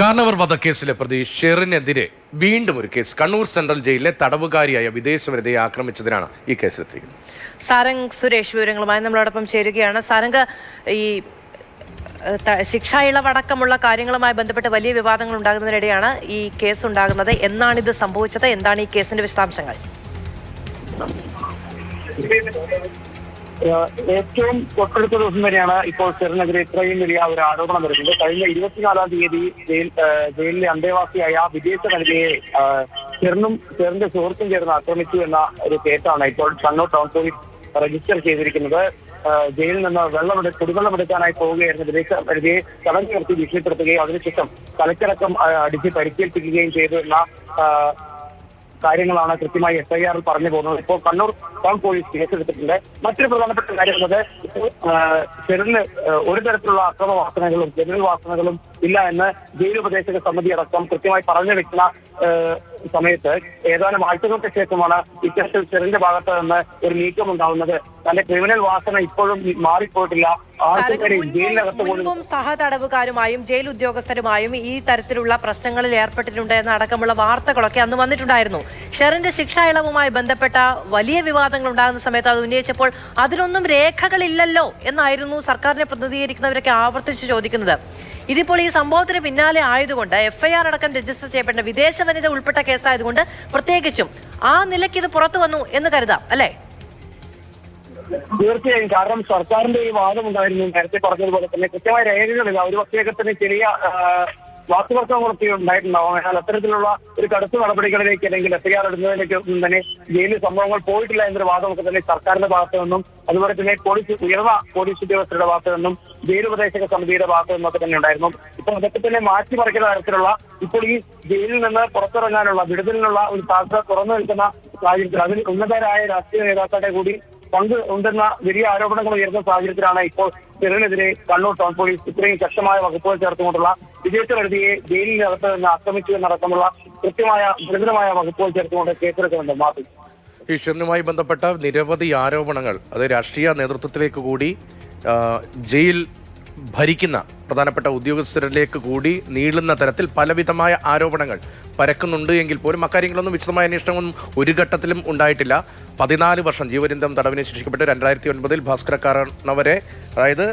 കാർണവർ വധക്കേസിലെ പ്രതി ഷെറിനെതിരെ വീണ്ടും ഒരു കേസ്. കണ്ണൂർ സെൻട്രൽ ജയിലിലെ തടവുകാരിയായ വിദേശ വനിതയെ ആക്രമിച്ചതിനാണ് ഈ കേസിലെത്തിയത് സാരംഗ് സുരേഷ് വിവരങ്ങളുമായി നമ്മളോടൊപ്പം ചേരുകയാണ്. സാരംഗ് ഈ ശിക്ഷ ഇളവടക്കമുള്ള കാര്യങ്ങളുമായി ബന്ധപ്പെട്ട് വലിയ വിവാദങ്ങൾ ഉണ്ടാകുന്നതിനിടെയാണ് ഈ കേസ് ഉണ്ടാകുന്നത്. എന്നാണ് ഇത് സംഭവിച്ചത്? എന്താണ് ഈ കേസിന്റെ വിശദാംശങ്ങൾ? ഏറ്റവും തൊട്ടടുത്ത ദിവസം തന്നെയാണ് ഇപ്പോൾ ചെറിനെതിരെ ഇത്രയും വലിയ ഒരു ആരോപണം വരുന്നത്. കഴിഞ്ഞ ഇരുപത്തിനാലാം തീയതി ജയിൽ ജയിലിലെ അന്തേവാസിയായ വിദേശ വനിതയെ ചെറിനും ചെറിന്റെ സുഹൃത്തും ചേർന്ന് ആക്രമിച്ചു എന്ന ഒരു കേസാണ് ഇപ്പോൾ കണ്ണൂർ ടൗൺ പോലീസ് രജിസ്റ്റർ ചെയ്തിരിക്കുന്നത്. ജയിലിൽ നിന്ന് വെള്ളമെടു കുടിവെള്ളം എടുക്കാനായി പോവുകയായിരുന്നു വിദേശ വനിതയെ തടഞ്ഞു നിർത്തി ഭീഷണിപ്പെടുത്തുകയും അതിനുശേഷം കലക്കടക്കം അടിച്ച് പരിക്കേൽപ്പിക്കുകയും ചെയ്തു എന്ന കാര്യങ്ങളാണ് കൃത്യമായി എഫ്ഐആറിൽ പറഞ്ഞു പോകുന്നത്. ഇപ്പോൾ കണ്ണൂർ ടൗൺ പോലീസ് കേസെടുത്തിട്ടുണ്ട്. മറ്റൊരു പ്രധാനപ്പെട്ട കാര്യം എന്നത് ഇപ്പോൾ ഒരു തരത്തിലുള്ള അക്രമ വാസനകളും ജനറൽ വാസനകളും ഇല്ല എന്ന് ജയിൽ ഉപദേശക സമിതി അടക്കം കൃത്യമായി പറഞ്ഞു വെക്കുന്ന സമയത്ത് ഏതാനും ആഴ്ചകൾക്ക് ശേഷമാണ് ഇത്തരത്തിൽ ചെറിന്റെ ഭാഗത്ത് നിന്ന് ഒരു നീക്കം ഉണ്ടാവുന്നത് തന്റെ ക്രിമിനൽ വാസന ഇപ്പോഴും മാറിപ്പോയിട്ടില്ല. മുൻപും- സഹതടവുകാരുമായും ജയിൽ ഉദ്യോഗസ്ഥരുമായും ഈ തരത്തിലുള്ള പ്രശ്നങ്ങളിൽ ഏർപ്പെട്ടിട്ടുണ്ട് എന്ന അടക്കമുള്ള വാർത്തകളൊക്കെ അന്ന് വന്നിട്ടുണ്ടായിരുന്നു. ഷെറിന്റെ ശിക്ഷാ ഇളവുമായി ബന്ധപ്പെട്ട വലിയ വിവാദങ്ങൾ ഉണ്ടാകുന്ന സമയത്ത് അത് ഉന്നയിച്ചപ്പോൾ അതിനൊന്നും രേഖകളില്ലല്ലോ എന്നായിരുന്നു സർക്കാരിനെ പ്രതിനിധീകരിക്കുന്നവരൊക്കെ ആവർത്തിച്ച് ചോദിക്കുന്നത്. ഇതിപ്പോൾ ഈ സംഭവത്തിന് പിന്നാലെ ആയതുകൊണ്ട് എഫ്ഐആർ അടക്കം രജിസ്റ്റർ ചെയ്യപ്പെട്ട വിദേശ വനിത ഉൾപ്പെട്ട കേസായതുകൊണ്ട് പ്രത്യേകിച്ചും ആ നിലയ്ക്ക് ഇത് പുറത്തു വന്നു എന്ന് കരുതാം അല്ലേ? തീർച്ചയായും. കാരണം സർക്കാരിന്റെ ഈ വാദം ഉണ്ടായിരുന്നു. നേരത്തെ പറഞ്ഞതുപോലെ തന്നെ കൃത്യമായ രേഖകളില്ല. ഒരു പക്ഷേ തന്നെ ചെറിയ വാക്കുവർക്കം കുറച്ച് ഉണ്ടായിട്ടുണ്ടാവും. എന്നാൽ അത്തരത്തിലുള്ള ഒരു കടുത്ത നടപടികളിലേക്ക് അല്ലെങ്കിൽ എഫ്ഐആർ ഇടുന്നതിലേക്ക് ഒന്നും തന്നെ ജയിലിൽ സംഭവങ്ങൾ പോയിട്ടില്ല എന്നൊരു വാദമൊക്കെ തന്നെ സർക്കാരിന്റെ ഭാഗത്തു നിന്നും അതുപോലെ തന്നെ പോലീസ് ഉയർന്ന പോലീസ് ഉദ്യോഗസ്ഥരുടെ ഭാഗത്തു നിന്നും ജയിൽ ഉപദേശക സമിതിയുടെ ഭാഗത്തു നിന്നൊക്കെ തന്നെ ഉണ്ടായിരുന്നു. ഇപ്പൊ അതൊക്കെ തന്നെ മാറ്റിമറിക്കുന്ന തരത്തിലുള്ള ഇപ്പോൾ ഈ ജയിലിൽ നിന്ന് പുറത്തിറങ്ങാനുള്ള വിടുതലിനുള്ള ഒരു സാധ്യത തുറന്നു നിൽക്കുന്ന സാഹചര്യത്തിൽ അതിൽ ഉന്നതരായ രാഷ്ട്രീയ നേതാക്കളുടെ കൂടി പങ്ക് ഉണ്ടെന്ന വലിയ ആരോപണങ്ങൾ ഉയർന്ന സാഹചര്യത്തിലാണ് ഇപ്പോൾ ചെറിനെതിരെ കണ്ണൂർ ടൗൺ പോലീസ് ഇത്രയും ശക്തമായ വകുപ്പുകൾ ചേർത്തുകൊണ്ടുള്ള വിദേശ വനിതയെ ജയിലിനകത്ത് നിന്ന് ആക്രമിച്ചു എന്നടക്കമുള്ള കൃത്യമായ ഗുരുതരമായ വകുപ്പുകൾ ചേർത്തുകൊണ്ട് കേസെടുക്കുന്നുണ്ട് മാറ്റി ഈ ബന്ധപ്പെട്ട നിരവധി ആരോപണങ്ങൾ അത് രാഷ്ട്രീയ നേതൃത്വത്തിലേക്ക് കൂടി ജയിൽ ഭരിക്കുന്ന പ്രധാനപ്പെട്ട ഉദ്യോഗസ്ഥരിലേക്ക് കൂടി നീളുന്ന തരത്തിൽ പലവിധമായ ആരോപണങ്ങൾ പരക്കുന്നുണ്ട് എങ്കിൽ പോലും അക്കാര്യങ്ങളൊന്നും വിശദമായ അന്വേഷണമൊന്നും ഒരു ഘട്ടത്തിലും ഉണ്ടായിട്ടില്ല. പതിനാല് വർഷം ജീവരന്തം തടവിനെ ശിക്ഷിക്കപ്പെട്ട് രണ്ടായിരത്തി ഒൻപതിൽ ഭാസ്കരക്കാരനവരെ അതായത്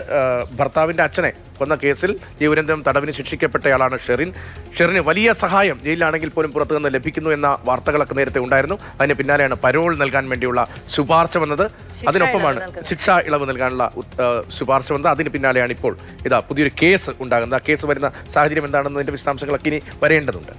ഭർത്താവിന്റെ അച്ഛനെ കൊന്ന കേസിൽ ജീവരന്തം തടവിന് ശിക്ഷിക്കപ്പെട്ടയാളാണ് ഷെറിൻ. ഷെറിന് വലിയ സഹായം ജയിലിലാണെങ്കിൽ പോലും പുറത്തു നിന്ന് ലഭിക്കുന്നു എന്ന വാർത്തകളൊക്കെ നേരത്തെ ഉണ്ടായിരുന്നു. അതിന് പിന്നാലെയാണ് പരോൾ നൽകാൻ വേണ്ടിയുള്ള ശുപാർശ വന്നത്. അതിനൊപ്പമാണ് ശിക്ഷാ ഇളവ് നൽകാനുള്ള ശുപാർശ വന്നത്. അതിന് പിന്നാലെയാണ് ഇപ്പോൾ ഇതാ പുതിയൊരു കേസ് ഉണ്ടാകുന്നത്. ആ കേസ് വരുന്ന സാഹചര്യം എന്താണെന്നതിന്റെ വിശദാംശങ്ങളൊക്കെ ഇനി വരേണ്ടതുണ്ട്.